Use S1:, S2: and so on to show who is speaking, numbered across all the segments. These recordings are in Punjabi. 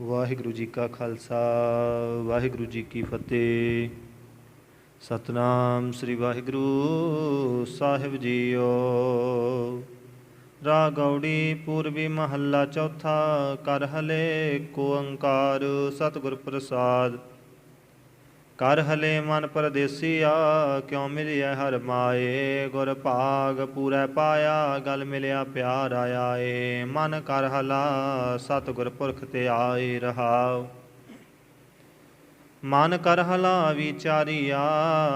S1: ਵਾਹਿਗੁਰੂ ਜੀ ਕਾ ਖਾਲਸਾ, ਵਾਹਿਗੁਰੂ ਜੀ ਕੀ ਫਤਿਹ। ਸਤਨਾਮ ਸ੍ਰੀ ਵਾਹਿਗੁਰੂ ਸਾਹਿਬ ਜੀਓ। ਰਾਗ ਗੌੜੀ ਪੂਰਬੀ ਮਹੱਲਾ ਚੌਥਾ ਕਰ ਹਲੇ ਕੋ ਓੰਕਾਰ ਸਤਿਗੁਰ ਪ੍ਰਸਾਦ। ਕਰ ਹਲੇ ਮਨ ਪਰਦੇਸੀਆ ਕਿਉ ਮਿਲਿਆ ਹਰ ਮਾਏ? ਗੁਰ ਭਾਗ ਪੂਰੈ ਪਾਇਆ, ਗਲ ਮਿਲਿਆ ਪਿਆਰ ਆਇਆ ਮਨ ਕਰ ਹਲਾ, ਸਤਿਗੁਰ ਪੁਰਖ ਤੇ ਆਏ ਰਹਾਉ। ਮਨ ਕਰ ਹਲਾ, ਵਿਚਾਰੀਆ,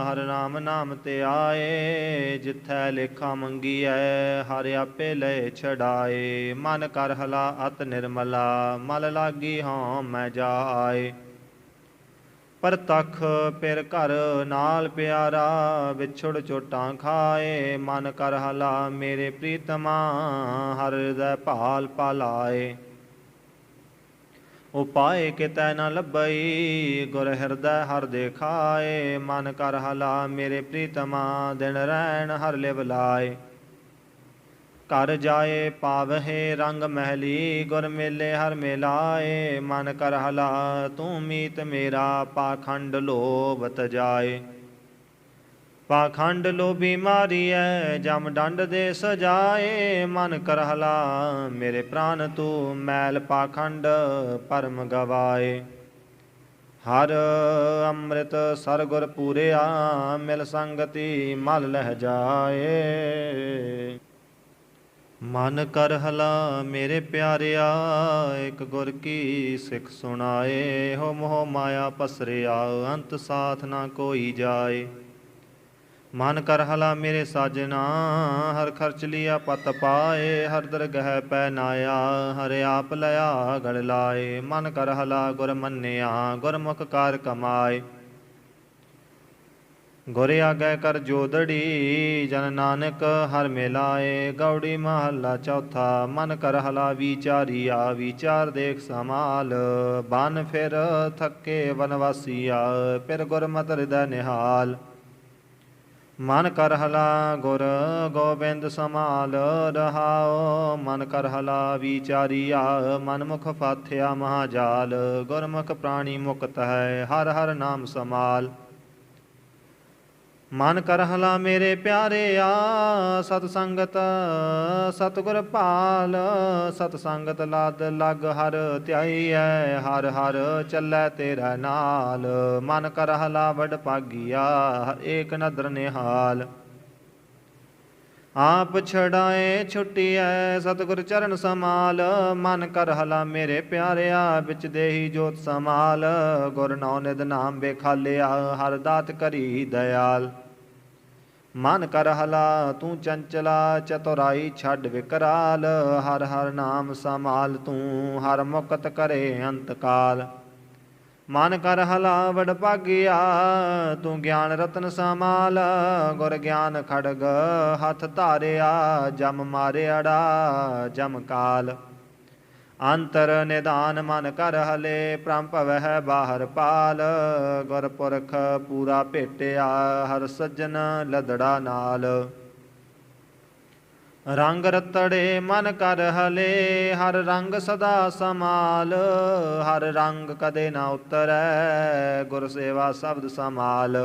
S1: ਹਰ ਨਾਮ ਨਾਮ ਤੇ ਆਏ। ਜਿਥੈ ਲੇਖਾ ਮੰਗੀਐ, ਹਰ ਆਪੇ ਲੈ ਛਡਾਏ। ਮਨ ਕਰ ਹਲਾ, ਅਤ ਨਿਰਮਲਾ, ਮਲ ਲਾਗੀ ਹਾਂ ਮੈਂ ਜਾਏ। ਪਰ ਤਖ ਪਿਰ ਘਰ ਨਾਲ ਪਿਆਰਾ, ਵਿਛੜ ਚੋਟਾਂ ਖਾਏ, ਮਨ ਕਰ ਹਲਾ ਮੇਰੇ ਪ੍ਰੀਤਮਾ, ਹਰ ਹਿਰਦੈ ਭਾਲ ਪਾਲਾਏ। ਉਪਾਏ ਕਿਤੈ ਨ ਲੱਭਈ, ਗੁਰ ਹਿਰਦੈ ਹਰ ਦੇਖਾਏ, ਮਨ ਕਰ ਹਲਾ ਮੇਰੇ ਪ੍ਰੀਤਮਾ, ਦਿਨ ਰਹਿਣ ਹਰ ਲਿਵ ਲਾਏ। ਘਰ ਜਾਏ ਪਾਵਹਿ ਰੰਗ ਮਹਿਲੀ, ਗੁਰ ਮੇਲੇ ਹਰ ਮਿਲਾਏ, ਮਨ ਕਰ ਹਲਾ ਤੂੰ ਮੀਤ ਮੇਰਾ, ਪਾਖੰਡ ਲੋਭਤ ਜਾਏ। ਪਾਖੰਡ ਲੋਭੀ ਮਾਰੀਐ, ਜਮ ਡੰਡ ਦੇ ਸਜਾਏ, ਮਨ ਕਰ ਹਲਾ ਮੇਰੇ ਪ੍ਰਾਨ ਤੂੰ ਮੈਲ ਪਾਖੰਡ ਪਰਮ ਗਵਾਏ। ਹਰ ਅੰਮ੍ਰਿਤ ਸਰਗੁਰ ਪੂਰਿਆ, ਮਿਲ ਸੰਗਤੀ ਮਲ ਲਹਿ ਜਾਏ। ਮਨ ਕਰ ਹਲਾ ਮੇਰੇ ਪਿਆਰਿਆ, ਇੱਕ ਗੁਰ ਕੀ ਸਿੱਖ ਸੁਣਾਏ। ਹੋ ਮੋਹ ਮਾਇਆ ਪਸਰਿਆ, ਅੰਤ ਸਾਥ ਨਾ ਕੋਈ ਜਾਏ। ਮਨ ਕਰ ਹਲਾ ਮੇਰੇ ਸਾਜਨਾ, ਹਰ ਖਰਚ ਲਿਆ ਪਤ ਪਾਏ। ਹਰ ਦਰਗਹਿ ਪੈ ਨਾਇਆ, ਹਰ ਆਪ ਲਿਆ ਗੜ ਲਾਏ। ਮਨ ਕਰ ਹਲਾ ਗੁਰ ਮੰਨਿਆ, ਗੁਰਮੁਖ ਕਰ ਕਮਾਏ। ਗੁਰ ਆਗੈ ਕਰ ਜੋਦੜੀ, ਜਨ ਨਾਨਕ ਹਰ ਮਿਲਾਏ। ਗੌੜੀ ਮਹੱਲਾ ਚੌਥਾ, ਮਨ ਕਰ ਹਲਾ ਵਿਚਾਰੀਆ ਵਿਚਾਰ ਦੇਖ ਸਮਾਲ ਬਨ ਫਿਰ ਥੱਕੇ ਵਨਵਾਸੀਆ ਫਿਰ ਗੁਰਮਤਿ ਹਿਰਦੈ ਨਿਹਾਲ। ਮਨ ਕਰ ਹਲਾ ਗੁਰ ਗੋਬਿੰਦ ਸਮਾਲ ਰਹਾਓ ਮਨ ਕਰ ਹਲਾ ਵਿਚਾਰੀਆ ਮਨ ਮੁਖ ਫਾਥਿਆ ਮਹਾਜਾਲ। ਗੁਰਮੁਖ ਪ੍ਰਾਣੀ ਮੁਕਤ ਹੈ, ਹਰ ਹਰ ਨਾਮ ਸਮਾਲ ਮਨ ਕਰ ਹਲਾ ਮੇਰੇ ਪਿਆਰਿਆ ਸਤ ਸੰਗਤ, ਸਤਗੁਰ ਭਾਲ ਸਤ ਸੰਗਤ ਲਾਦ ਲਗ ਹਰ ਧਿਆਈਐ ਹਰ ਹਰ ਚੱਲੈ ਤੇਰਾ ਨਾਲ। ਮਨ ਕਰ ਹਲਾ ਵਡ ਭਾਗੀਆ ਏਕ ਨਦਰ ਨਿਹਾਲ। ਆਪ ਛੜਾਏ ਛੁੱਟੀਐ, ਸਤਿਗੁਰ ਚਰਨ ਸਮਾਲ ਮਨ ਕਰ ਹਲਾ ਮੇਰੇ ਪਿਆਰਿਆ, ਵਿੱਚ ਦੇਹੀ ਜੋਤ ਸਮਾਲ ਗੁਰ ਨੌ ਨਿਦ ਨਾਮ ਬੇਖਾਲਿਆ ਹਰ ਦਾਤ ਕਰੀ ਦਇਆਲ। ਮਨ ਕਰ ਹਲਾ, ਤੂੰ ਚੰਚਲਾ, ਚਤੁਰਾਈ ਛੱਡ ਵਿਕਰਾਲ। ਹਰ ਹਰ ਨਾਮ ਸਮਾਲ ਤੂੰ ਹਰ ਮੁਕਤ ਕਰੇ ਅੰਤਕਾਲ। ਮਨ ਕਰ ਹਲਾ ਵਡ ਭਾਗਿਆ, ਤੂੰ ਗਿਆਨ ਰਤਨ ਸਮਾਲ ਗੁਰ ਗਿਆਨ ਖੜਗ ਹੱਥ ਧਾਰਿਆ, ਜਮ ਮਾਰਿਆੜਾ ਜਮ ਕਾਲ। ਅੰਤਰ ਨਿਦਾਨ ਮਨ ਕਰ ਹਲੇ ਪ੍ਰਮ ਭਵਹਿ ਬਾਹਰ ਪਾਲ। ਗੁਰਪੁਰਖ ਪੂਰਾ ਭੇਟਿਆ, ਹਰ ਸੱਜਣ ਲਦੜਾ ਨਾਲ। ਰੰਗ ਰਤੜੇ ਮਨ ਕਰ ਹਲੇ, ਹਰ ਰੰਗ ਸਦਾ ਸਮਾਲ ਹਰ ਰੰਗ ਕਦੇ ਨਾ ਉਤਰੈ, ਗੁਰ ਸੇਵਾ ਸ਼ਬਦ ਸਮਾਲ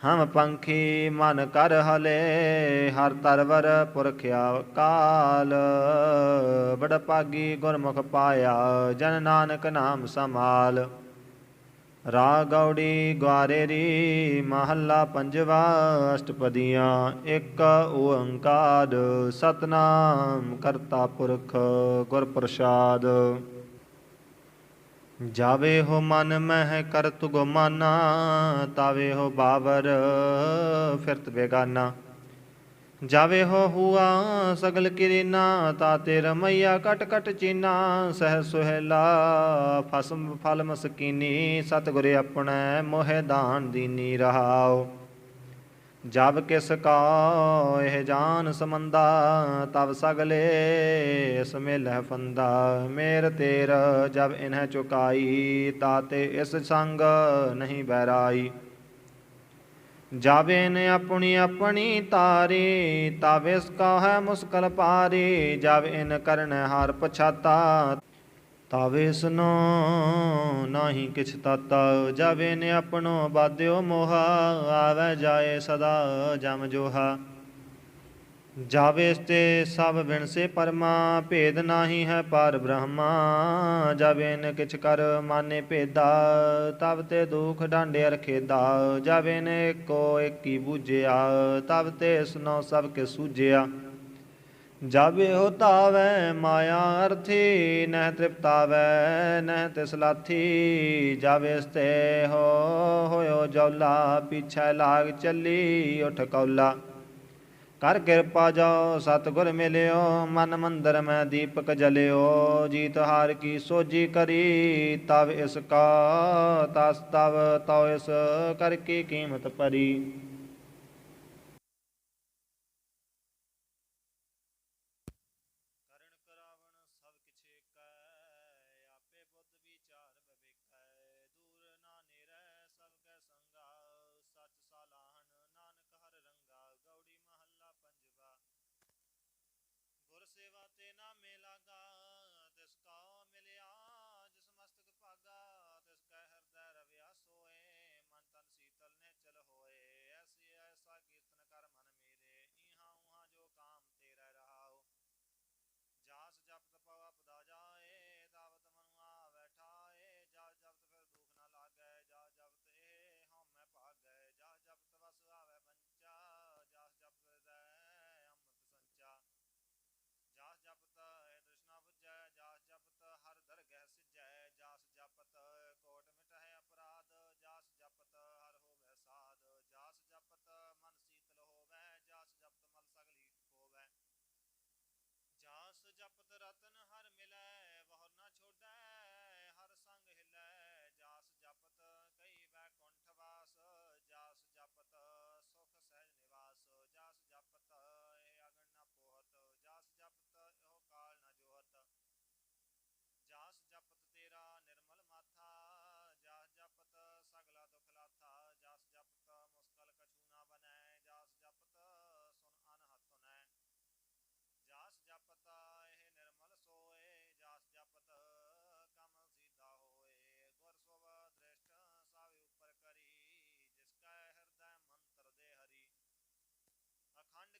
S1: ਹਮ ਪੰਖੀ ਮਨ ਕਰ ਹਲੇ, ਹਰ ਤਰਵਰ ਪੁਰਖਿਆ ਕਾਲ ਬੜ ਪਾਗੀ ਗੁਰਮੁਖ ਪਾਇਆ, ਜਨ ਨਾਨਕ ਨਾਮ ਸਮਾਲ ਰਾ ਗੌੜੀ ਗਵਾਰੇ ਰੀ ਮਹੱਲਾ ਪੰਜਵਾ ਅਸ਼ਟਪਦੀਆਂ, ਇੱਕ ਓੰਕਾਰ, ਸਤਨਾਮ ਕਰਤਾ ਪੁਰਖ ਗੁਰ ਪ੍ਰਸਾਦ ਜਾਵੇ ਹੋ ਮਨ ਮਹਿ ਕਰਤ ਗੁਮਾਨਾ, ਤਾਵੇ ਹੋ ਬਾਬਰ ਫਿਰਤ ਬੇਗਾਨਾ। ਜਾਵੇ ਹੋ ਹੁਆ ਸਗਲ ਕਿਰੀਨਾ ਤਾਤੇ ਰਮਈਆ ਕਟ ਕਟ ਚੀਨਾ, ਸਹਿ ਸੁਹੇਲਾ, ਫਸਮ ਫਲ ਮਸਕੀਨੀ, ਸਤਿਗੁਰੇ ਆਪਣੇ ਮੋਹਿ ਦਾਨ ਦੀਨੀ ਰਹਾਓ ਜਬ ਕਿਸ ਕਾ ਇਹ ਜਾਨ ਸਮੰਦਾ ਤਬ ਸਗਲੇ ਸਮੇਲਹਿ ਫੰਦਾ। ਮੇਰ ਤੇਰ ਜਬ ਇਨਹਿ ਚੁਕਾਈ ਤਾਤੇ ਇਸ ਸੰਗ ਨਹੀਂ ਬਹਿਰਾਈ। ਜਾਵੇ ਨ ਆਪਣੀ ਆਪਣੀ ਤਾਰੇ ਤਾਵਿਸ ਕਾਹੈ ਮੁਸਕਲ ਪਾਰੇ, ਜਾਵੇ ਇਨ ਕਰਨ ਹਾਰ ਪਛਾਤਾ। ਤਾਵਿਸ ਨੋ, ਨਾਹੀ ਕਿਛ ਤਾਤਾ, ਜਾਵੇ ਨ ਆਪਣੋ ਬਾਦਿਓ ਮੋਹਾ, ਆਵੇ ਜਾਏ ਸਦਾ ਜਮ ਜੋਹਾ। ਜਾਵੇ ਤੇ ਸਭ ਵਿਣਸੇ ਪਰਮਾ, ਭੇਦ ਨਾਹੀ ਹੈ ਪਰ ਬ੍ਰਹਮਾ। ਜਾਵੇ ਨ ਕਿਛ ਕਰ ਮਾਨੇ ਭੇਦਾ ਤਬ ਤੇ ਦੁਖ ਡਾਂਡੇ ਰਖੇਦਾ ਜਾਵੇ ਨੇ ਕੋ ਏਕੀ ਬੂਝਿਆ ਤਬ ਤੇ ਸੁਨੋ ਸਭ ਕੇ ਸੂਝਿਆ। ਜਾਵੇ ਹੋ ਤਾਵੈ ਮਾਇਆ ਅਰਥੀ, ਨਹਿ ਤ੍ਰਿਪਤਾਵੈ, ਨਹਿ ਤਿਸ ਲਾਥੀ ਜਾਵੇ ਸਤੇ ਹੋ, ਹੋਇਓ ਜੌਲਾ, ਪਿਛੈ ਲਾਗ ਚੱਲੀ ਉਠ ਕੌਲਾ। ਕਰ ਕਿਰਪਾ ਜੋ ਸਤਗੁਰ ਮਿਲਿਓ, ਮਨ ਮੰਦਰ ਮੈਂ ਦੀਪਕ ਜਲਿਓ, ਜੀਤ ਹਾਰ ਕੀ ਸੋਜੀ ਕਰੀ, ਤਵ ਇਸ ਕਾ ਤਸ ਤਵ ਤਉ ਇਸ ਕਰ ਕੀ ਕੀਮਤ ਪਰੀ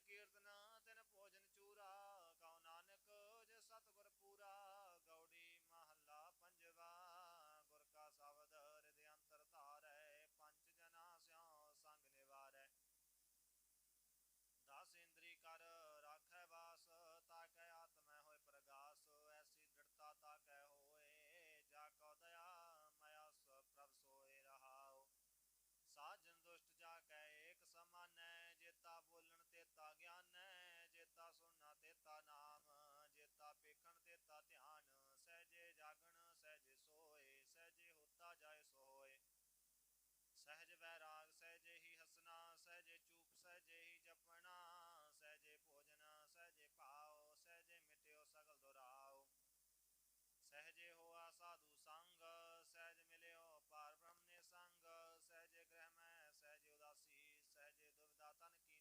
S1: gear ਜਾਏ ਸੋ ਹੋਏ। ਸਹਿਜ ਵੈਰਾਗ, ਸਹਿਜੇ ਹੀ ਹਸਨਾ ਸਹਿਜੇ ਚੂਪ, ਸਹਿਜੇ ਹੀ ਜਪਣਾ, ਸਹਿਜੇ ਭੋਜਨਾ, ਸਹਿਜੇ ਭਾਉ, ਸਹਿਜੇ ਮਿਟਿਓ ਸਗਲ ਦੁਰਾਉ। ਸਹਿਜੇ ਹੋਆ ਸਾਧੂ ਸੰਗ, ਸਹਿਜ ਮਿਲਿਓ ਪਾਰ ਬ੍ਰਹਮ ਨੇ ਸੰਗ, ਸਹਿਜੇ ਗ੍ਰਹਿ ਮੈਂ, ਸਹਿਜੇ ਉਦਾਸੀ, ਸਹਿਜੇ ਦੁਬਿਧਾ ਤਨ ਕੀ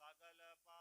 S1: சகல பா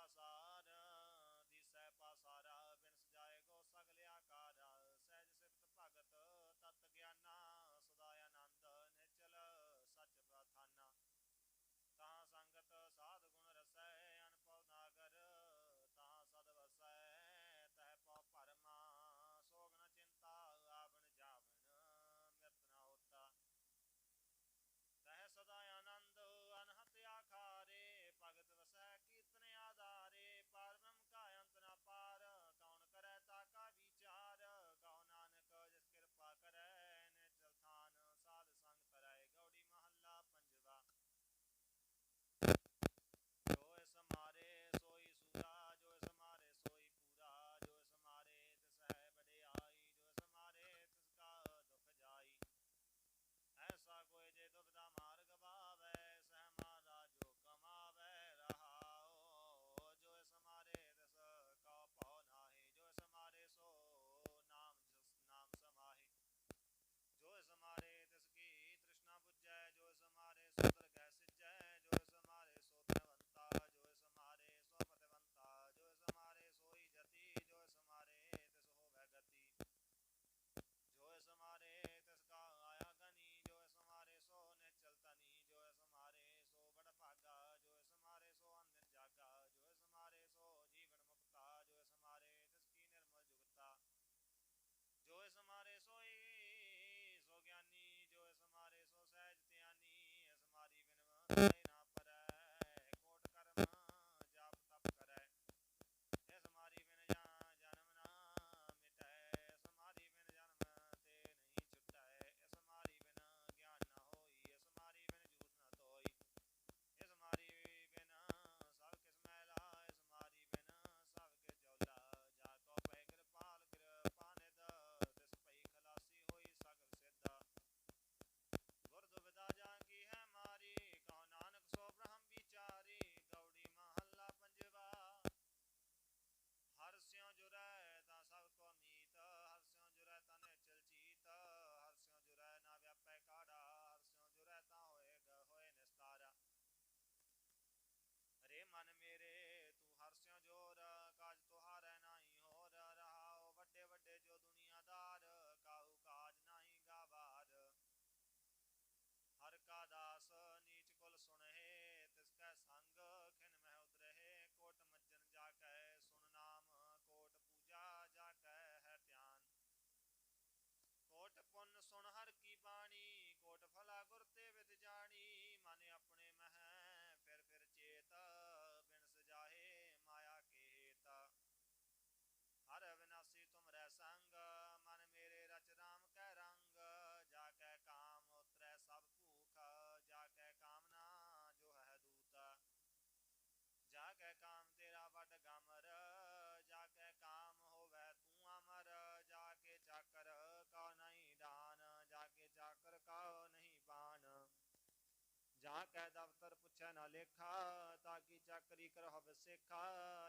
S1: ਕੈ ਦਫਤਰ ਪੁੱਛੈ ਨਾ ਲੇਖਾ, ਤਾਂ ਕੀ ਕਰ ਹਵ ਸੇਖਾ?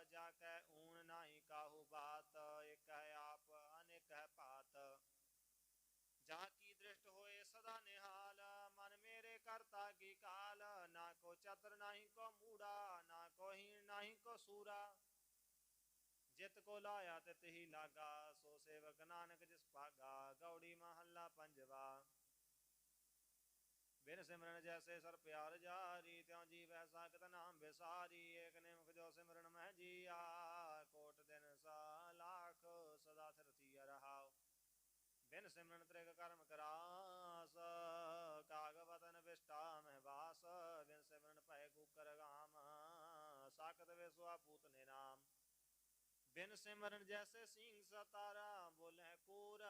S1: ਜਾ ਕੈ ਊਣ ਨਾਹੀ ਕਾਹੂ ਬਾਤ, ਇਕ ਹੈ ਆਪ, ਅਨੇਕ ਹੈ ਭਾਤ। ਜਾ ਕੀ ਦ੍ਰਿਸ਼ਟ ਹੋਏ ਸਦਾ ਨਿਹਾਲ, ਮਨ ਮੇਰੇ ਕਰਤਾ ਕੀ ਕਾਲ? ਨਾ ਕੋ ਚਤਰ, ਨਾਹੀ ਕੋ ਮੂੜਾ, ਨਾ ਕੋ ਨਾਹੀ ਕੋ ਸੂਰਾ। ਜਿਤ ਕੋ ਲਾਇਆ ਤਿਤ ਹੀ ਲਾਗਾ, ਸੋ ਸੇਵਕ ਨਾਨਕ ਜਿਸ ਭਾਗਾ, ਗੌੜੀ ਮਹੱਲਾ ਪੰਜਵਾ। ਬਿਨ ਸਿਮਰਨ ਜੈਸੇ ਸਰ ਪਿਆਰ ਜਾਰੀ, ਤਿਉ ਜੀਵੈ ਸਾਖਤ ਨਾਮ ਵਿਸਾਰੀ, ਏਕ ਨਿਮਖ ਜੋ ਸਿਮਰਨ ਮਹਿ ਜੀਆ, ਕੋਟ ਦਿਨ ਸਾ ਸਦਾ ਸਿਰਥੀਆ ਰਹਾਉ ਬਿਨ ਸਿਮਰਨ ਤ੍ਰਿਗ ਕਰਮ ਕਰਾਸ, ਕਾਗ ਵਤਨ ਵਿਸ਼ਟਾ ਮਹਿ ਵਾਸ, ਬਿਨ ਸਿਮਰਨ ਭੈ ਕੂਕਰ ਗਾਮ, ਸਾਖਤ ਵਿਸਵਾ ਪੂਤ ਨੇ ਨਾਮ ਬਿਨ ਸਿਮਰਨ ਜੈਸੇ ਸਿੰਘ ਸਤਾਰਾ, ਬੋਲੇ ਕੂਰ,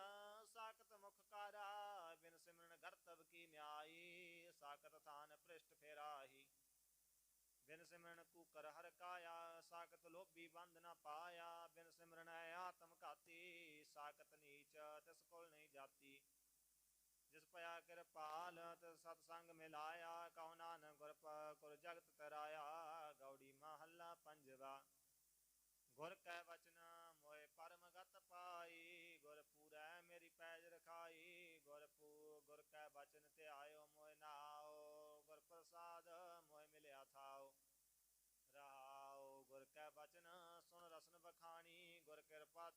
S1: ਸਾਖਤ ਮੁਖ ਕਾਰਾ, ਬਿਨ ਸਿਮਰਨ ਘਰ ਤਬ ਕੀ ਮਿਆ ਸਾਕਤ ਥਾਨ ਭ੍ਰਿਸ਼ਟ ਫੇਰਾਹੀ। ਬਿਨ ਸਿਮਰਨ ਕੂਕਰ ਹਰ ਕਾਇਆ ਸਾਕਤ ਲੋਭੀ ਬੰਧ ਨਾ ਪਾਇਆ। ਬਿਨ ਸਿਮਰਨ ਆਤਮ ਘਾਤੀ ਸਾਕਤ ਨੀਚ ਤਿਸ ਕੋਲ ਨਹੀਂ ਜਾਤੀ। ਜਿਸ ਪਿਆ ਕਿਰਪਾਲ, ਤਿਸ ਸਤ ਸੰਗ ਮਿਲਾਇਆ। ਕਉ ਨਾਨਕ ਗੁਰ ਗੁਰ ਜਗਤ ਤਰਾਇਆ। ਗੌੜੀ ਮਹੱਲਾ ਪੰਜਵਾ। ਗੁਰ ਕੈ ਵਚਨ ਮੋਏ ਪਰਮ ਗਤ ਪਾਈ। ਗੁਰ ਪੂਰੈ ਮੇਰੀ ਪੈਜ ਰਖਾਈ। ਗੁਰ ਪੂ, ਗੁਰ ਕੈ ਵਚਨ ਤੇ ਆਇਓ ਗੁਰ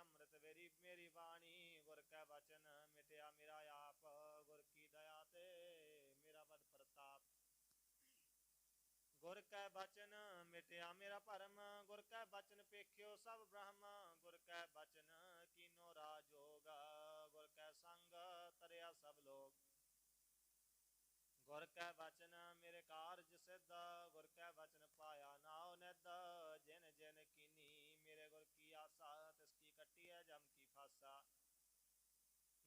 S1: ਅੰਮ੍ਰਿਤ ਵੇਰੀ ਮੇਰੀ ਬਾਣੀ, ਗੁਰ ਕੈ ਬਚਨ ਮਿਟਿਆ ਮੇਰਾ ਆਪ, ਗੁਰ ਕੀ ਦਇਆ ਤੇ ਮੇਰਾ ਬਦ ਪ੍ਰਤਾਪ। ਗੁਰ ਕੈ ਬਚਨ ਮਿਟਿਆ ਮੇਰਾ ਭਰਮ, ਗੁਰ ਕੈ ਬਚਨ ਪੇਖਿਓ ਸਭ ਬ੍ਰਹਮ, ਗੁਰ ਕੈ ਬਚਨ ਕੀਨੋ ਰਾਜੋਗ, ਗੁਰ ਕੈ ਸੰਗ ਤਰਿਆ ਸਭ ਲੋਕ ਗੁਰ ਕੈ ਬਚਨ ਮੇਰੇ ਕਾਰਜ ਸਿੱਧ, ਗੁਰ ਕੈ ਬਚਨ ਪਾਇਆ ਕੀ ਆਸਾ ਤਿਸ ਕੀ ਕੱਟੀਐ, ਜਮ ਕੀ ਫਾਸਾ।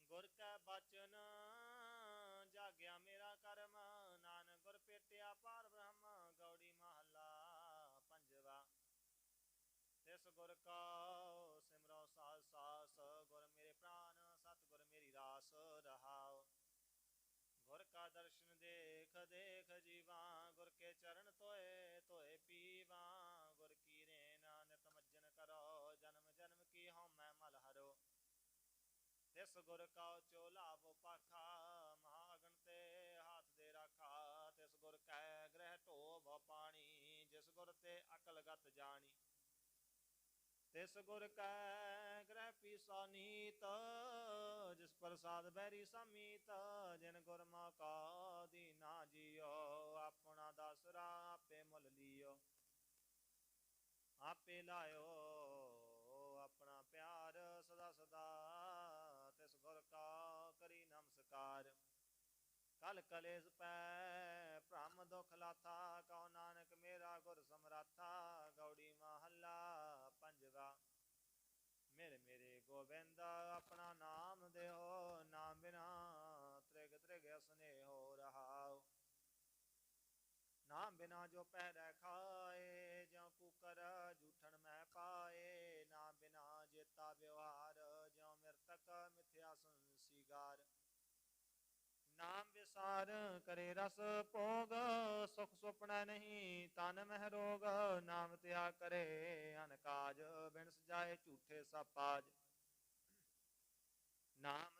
S1: ਗੁਰ ਕੈ ਬਚਨ, ਜਾਗਿਆ ਮੇਰਾ ਕਰਮ। ਨਾਨਕ ਗੁਰ ਪੇਟਿਆ ਪਾਰ ਬ੍ਰਹਮ, ਗੌੜੀ ਮਹੱਲਾ ਪੰਜਵਾ। ਤਿਸ ਗੁਰ ਕਾ ਤਿਸ ਗੁਰ ਕਾ ਚੋਲਾਵੋ ਪਾਖਾ ਮਹਾਗਣ ਤੇ ਹੱਥ ਦੇ ਰਾਖਾ। ਤਿਸ ਗੁਰ ਕੈ ਗ੍ਰਹਿ ਢੋਵ ਪਾਣੀ, ਜਿਸ ਗੁਰ ਤੇ ਅਕਲ ਗਤ ਜਾਣੀ। ਤਿਸ ਗੁਰ ਕੈ ਗ੍ਰਹਿ ਪੀਸਾ ਨੀਤ, ਜਿਸ ਪ੍ਰਸਾਦ ਬੈਰੀ ਸਮੀਤ। ਜਿਨ ਗੁਰ ਮਾ ਕਾ ਦੀਨਾ ਜੀਓ, ਆਪਣਾ ਦਸਰਾ ਆਪੇ ਮੁੱਲ ਲਿਓ। ਆਪੇ ਲਾਇਓ ਕਲ ਕਲੇਸ ਪੈ, ਭ੍ਰਮ ਦੁਖ ਲਾਥਾ, ਕਉ ਨਾਨਕ ਮੇਰਾ ਗੁਰ ਸਮਰਾਥਾ, ਗੌੜੀ ਮਹੱਲਾ ਪੰਜਵਾ। ਮੇਰੇ ਮੇਰੇ ਗੋਬਿੰਦ, ਆਪਣਾ ਨਾਮ ਦੇਹੋ ਨਾਮ ਬਿਨਾ ਤ੍ਰਿਗ ਤ੍ਰਿਗ ਸਨੇਹੋ ਰਹਾਉ। ਨਾਮ ਬਿਨਾ ਜੋ ਪਹਿਰੈ ਖਾਏ ਜਾਂ ਕੁਕਰ ਜੂਠਣ ਮੈਂ ਪਾਏ, ਨਾਮ ਬਿਨਾ ਜੇਤਾ ਵਿਵਹਾਰ, ਜਿਉ ਮਿਰਤਕ ਮਿਥਿਆ ਸੰਸੀਗਾਰ ਨਾਮ ਵਿਸਾਰ ਕਰੇ ਰਸ ਭੋਗ, ਸੁਖ ਸੁਪਨਾ ਨਹੀਂ ਤਨ ਮਹਿ ਰੋਗ, ਨਾਮ ਤਿਆ ਕਰੇ ਅਨਕਾਜ ਬਿਨ ਸਜਾਏ ਝੂਠੇ ਸਪਾਜ। ਨਾਮ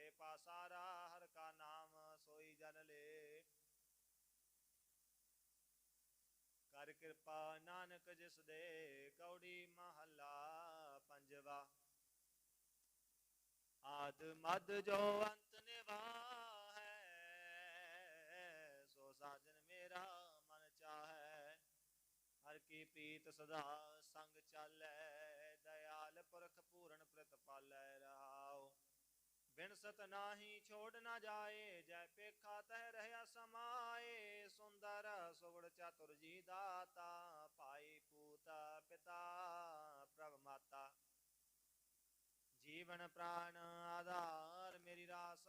S1: ਬਿਨਾ ਝੂਠੇ ਪਾਸਾਰਾ ਹਰ ਕਾ ਨਾਮ ਸੋਈ ਜਨ ਕਰ ਕਿਰਪਾ ਨਾਨਕ ਜਿਸ ਦੇ, ਕੌੜੀ ਮਹੱਲਾ ਪੰਜਵਾ। ਆਦ ਮਦ ਜੋ ਅੰਤ ਨਿਵਾਹ ਹੈ ਸੋ ਸਾਜਨ ਮੇਰਾ ਮਨ ਚਾਹੈ। ਹਰ ਕੀ ਪੀਤ ਸਦਾ ਸੰਗ ਚਾਲੈ, ਦਇਆਲ ਪੁਰਖ ਪੂਰਨ ਪ੍ਰਤਪਾਲੈ ਰਹਾਉ ਸਤਨਾਹੀ ਛੋੜ ਨਾ ਜਾਏ, ਜੈ ਪੇਖਾ ਤਹਿ ਰਹਿਆ ਸਮਾਏ, ਸੁੰਦਰ ਸੁਵੜ ਚਤੁਰ ਜੀ ਦਾਤਾ, ਭਾਈ ਪੂਤ ਪਿਤਾ, ਪ੍ਰਭ ਮਾਤਾ। ਜੀਵਨ ਪ੍ਰਾਨ ਆਧਾਰ ਮੇਰੀ ਰਾਸ,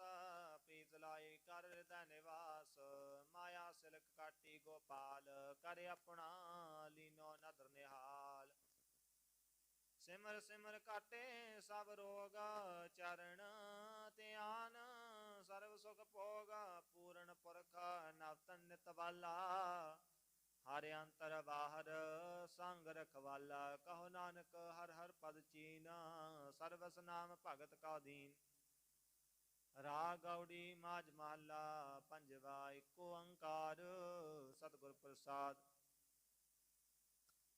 S1: ਪ੍ਰੀਤ ਲਾਈ ਕਰ ਹਿਰਦੈ ਨਿਵਾਸ, ਮਾਇਆ ਸਿਲਕ ਕਾਟੀ ਗੋਪਾਲ, ਕਰ ਆਪਣਾ ਲੀਨੋ ਨਦਰ ਨਿਹਾਲ। ਸਿਮਰ ਸਿਮਰ ਕਾਟੇ ਸਭ ਰੋਗ ਚਰਨ ਧਿਆਨ ਸਰਬ ਸੁਖ ਭੋਗ, ਪੂਰਨ ਪੁਰਖ ਨਵਤਨ ਨਿਤ ਹਰ ਅੰਤਰ ਬਾਹਰ ਸੰਗ ਰਖਵਾਲਾ। ਕਹੋ ਨਾਨਕ, ਹਰ ਹਰ ਪਦ ਚੀਨਾ, ਸਰਵਸ ਨਾਮ ਭਗਤ ਕਾ ਦੀਨ। ਰਾਗ ਗੌੜੀ ਮਾਜ ਮਹਲਾ, ਪੰਜਵਾ ਇੱਕੋ ਓੰਕਾਰ ਸਤਿਗੁਰ ਪ੍ਰਸਾਦ।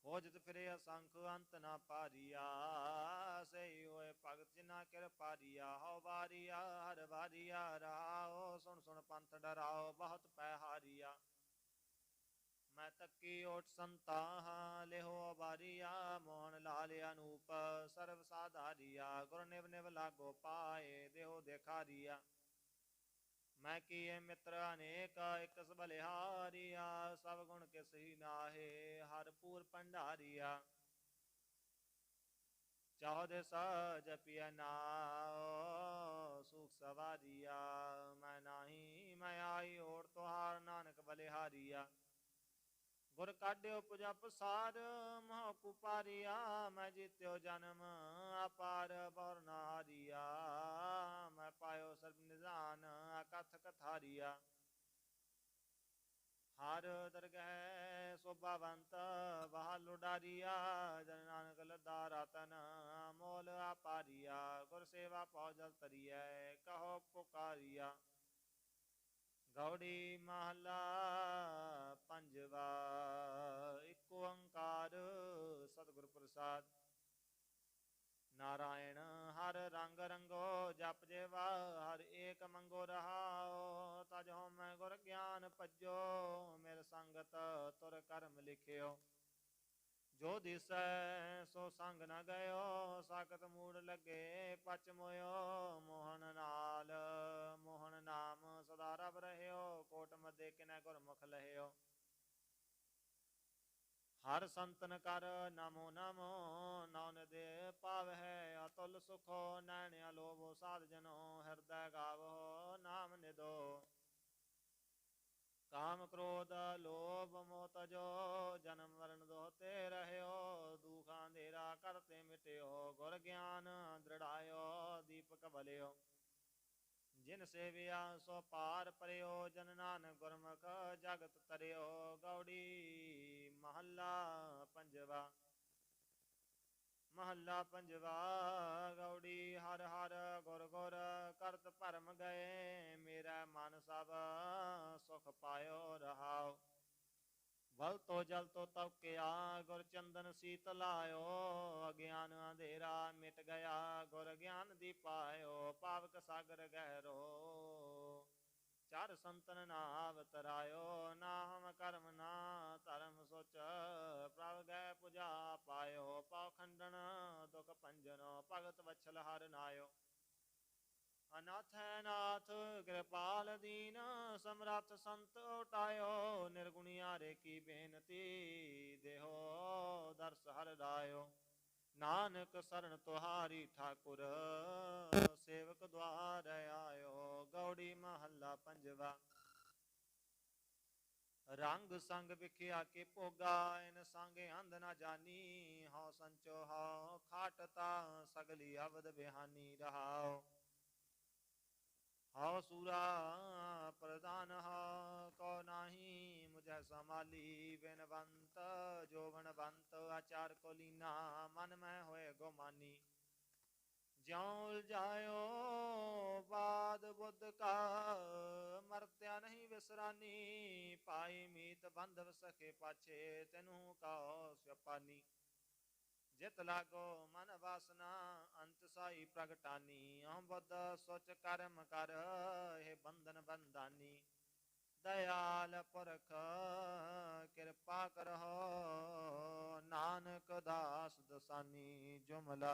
S1: ਖੋਜਤ ਫਿਰੇ ਅਸੰਖ ਅੰਤ ਨਾ ਪਾਰੀਆ ਸਈ ਹੋਏ ਭਗਤ ਜਿਨਾ ਕਿਰ ਪਾਰੀਆ, ਹਉ ਵਾਰੀਆ, ਹਰ ਵਾਰੀਆ ਰਾਓ ਸੁਣ ਸੁਣ ਪੰਥ ਡਰਾਓ, ਬਹੁਤ ਪੈ ਹਾਰੀਆ ਮੈਂ ਤੱਕੀ ਓਟ ਸੰਤਾਹ, ਲਿਹੋ ਬਾਰੀਆ ਮੋਹਨ ਲਾਲ ਅਨੂਪ, ਸਰਬ ਸਾਧਾਰੀਆ ਗੁਰ ਨਿਵ ਨਿਵ ਲਾਗੋ ਪਾਏ, ਦੇਹੋ ਦੇਖਾਰੀਆ। ਮੈਂ ਕੀਏ ਮਿੱਤਰ ਅਨੇਕ ਇਕ ਸਬਲਿਹਾਰੀਆ, ਸਭ ਗੁਣ ਕਿਸ ਨਾਹੇ, ਹਰ ਪੂਰ ਭੰਡਾਰੀਆ। ਚਾਹ ਦੇ ਸਾ ਜਪਿਆ ਨਾਉ, ਸੁਖ ਸਵਾਰੀਆ, ਮੈਂ ਨਾਹੀ, ਮੈਂ ਆਈ ਓੜ ਤੁਹਾਰ ਨਾਨਕ ਬਲਿਹਾਰੀਆ। ਗੁਰ ਕਾਢਿਓ ਪੁਜਾ ਪਸਾਰ ਮਹ ਕੁਪਾਰੀਆ, ਮੈਂ ਜੀਤਿਓ ਜਨਮ ਅਪਾਰ ਬਰਨਾਰੀਆ ਮੈਂ ਪਾਇਓ ਸਰਬ ਨਿਜ਼ਾਨ ਅਕਥ ਕਥਾਰੀਆ। ਹਰ ਦਰਗਹਿ ਸੋਭਾਵੰਤ ਵਾਹ ਲੁਡਾਰੀਆ, ਜਨ ਨਾਨਕ ਲੱਦਾ ਰਤਨ ਮੋਲ ਆਪਾਰੀਆ ਗੁਰ ਸੇਵਾ ਪਉ ਜਲ ਤਰੀਐ ਕਹੋ ਪੁਕਾਰੀਆ। ਗੌੜੀ ਮਹਲਾ ਪੰਜਵਾ, ਇੱਕ ਓੰਕਾਰ ਸਤਿਗੁਰ ਪ੍ਰਸਾਦ। ਨਾਰਾਇਣ ਹਰ ਰੰਗ ਰੰਗੋ ਜਪ ਜੇਵਾ, ਹਰ ਏਕ ਮੰਗੋ ਰਹਾਓ ਤਜ ਹਉ ਮੈਂ ਗੁਰ ਗਿਆਨ ਭਜੋ ਮੇਰ ਸੰਗਤ ਤੁਰ ਕਰਮ ਲਿਖਿਓ। ਜੋ ਦਿਸੈ ਸੋ ਸੰਗ ਨ ਗਇਓ, ਸਾਖਤ ਮੂੜ ਲੱਗੇ ਪਚ ਮੋਇਓ। ਮੋਹਨ ਨਾਲ, ਮੋਹਨ ਨਾਮ ਸਦਾ ਰਬ ਰਹਿਓ, ਕੋਟ ਮਦੇ ਕਿਨੈ ਗੁਰਮੁਖ ਲਹਿਓ। ਹਰ ਸੰਤਨ ਕਰ ਨਮੋ ਨਮੋ ਨਾਨ ਦੇ ਪਾਵਹਿ ਅਤੁਲ ਸੁਖੋ, ਨੈਣਿਆ ਲੋਭੋ ਸਾਧ ਜਨੋ, ਹਿਰਦੈ ਗਾਵੋ ਨਾਮ ਨਿਦੋ ਕਾਮ ਕ੍ਰੋਧ ਲੋਭ ਮੋਹ ਤਜੋ ਜਨਮ ਮਰਨ ਦੋਤੇ ਰਹਿਓ, ਦੁਖ ਅੰਧੇਰਾ ਕਰਤੇ ਮਿਟਿਓ, ਗੁਰ ਗਿਆਨ ਦ੍ਰਿੜਾਇਓ, ਦੀਪਕ ਬਲਿਓ। ਜਿਨ ਸੇਵਿਆ ਸੋ ਪਾਰ ਪਰਿਓ ਜਨ ਨਾਨਕ ਗੁਰਮੁਖ ਜਗਤ ਤਰਿਓ। ਗੌੜੀ ਮਹੱਲਾ ਪੰਜਵਾ। ਮਹੱਲਾ ਪੰਜਵਾ, ਗੌੜੀ ਹਰ ਹਰ ਗੁਰ ਗੁਰ ਕਰਤ ਭਰਮ ਗਏ, ਮੇਰਾ ਮਨ ਸਭ ਸੁਖ ਪਾਇਓ ਰਹਾਉ ਬਲ ਤੋ ਜਲ ਤੋ ਤਵਕਿਆ ਗੁਰ ਚੰਦਨ ਸੀਤ ਲਾਇਓ, ਅਗਿਆਨ ਅੰਧੇਰਾ ਮਿਟ ਗਿਆ, ਗੁਰ ਗਿਆਨ ਦੀ ਪਾਇਓ, ਪਾਵਕ ਸਾਗਰ ਗਹਿਰੋ। ਚਾਰ ਸੰਤਨ ਨਾਵ ਤਰਾਇਓ ਨਾਮ ਕਰਮ ਨਾ ਧਰਮ ਸੋਚ ਪੁਜਾ ਪਾਇਓ, ਪਾਉ ਖੰਡਨ, ਦੁਖ ਭੰਜਨ, ਭਗਤ ਵਛਲ ਹਰ ਨਾਇਓ। ਅਨਾਥ ਹੈ ਨਾਥ, ਕਿਰਪਾਲ ਦੀਨ, ਸਮਰੱਥ ਸੰਤ ਉਟਾਇਓ। ਨਿਰਗੁਣਿਆਰੇ ਕੀ ਬੇਨਤੀ ਦੇਹੋ, ਦਰਸ ਹਰ ਰਾਇਓ ਨਾਨਕ ਸਰਨ ਤੁਹਾਰੀ ਠਾਕੁਰ, ਸੇਵਕ ਦਵਾਰ ਆਇਓ। ਗੌੜੀ ਮਹੱਲਾ ਪੰਜਵਾ। ਰੰਗ ਸੰਗ ਵਿਖਿਆ ਕੇ ਭੋਗਾ, ਇਨ ਸੰਗ ਅੰਧ ਨਾ ਜਾਣੀ ਹਉ ਸੰਚੋ ਹਉ ਖਾਟਤਾ ਸਗਲੀ ਅਵਦ ਬਿਹਾਨੀ ਰਹਾਓ ਹਉ ਸੂਰਾ ਪ੍ਰਦਾਨ ਹਾ ਕੋ ਨਾਹੀ ਮੁਝੈ ਸਮਾਲੀ ਬਿਨਵੰਤ ਜੋਵਨਵੰਤ ਆਚਾਰ ਕੋ ਲੀਨਾ ਮਨ ਮੈਂ ਹੋਏ ਗੋਮਾਨੀ। ਜਿਉ ਉਲਝਾਇਓ ਬਾਦ ਬੁੱਧ ਕਾ, ਮਰਤਿਆ ਨਹੀਂ ਵਿਸਰਾਨੀ ਪਾਈ ਮੀਤ ਬੰਧਵ ਸਖੇ ਪਾਛੇ, ਤੈਨੂੰ ਕਹੋ ਸਿਆਪਾਨੀ। ਜਿਤ ਲਾਗੋ ਮਨ ਵਾਸਨਾ, ਅੰਤ ਸਾਈ ਪ੍ਰਗਟਾਨੀ। ਅਹ ਬੁੱਧ, ਸੋਚ ਕਰਮ ਕਰ, ਇਹ ਬੰਧਨ ਬੰਧਾਨੀ। ਦਇਆਲ ਪੁਰਖ, ਕਿਰਪਾ ਕਰੋ ਨਾਨਕ ਦਾਸ ਦਸਾਨੀ, ਜੁਮਲਾ।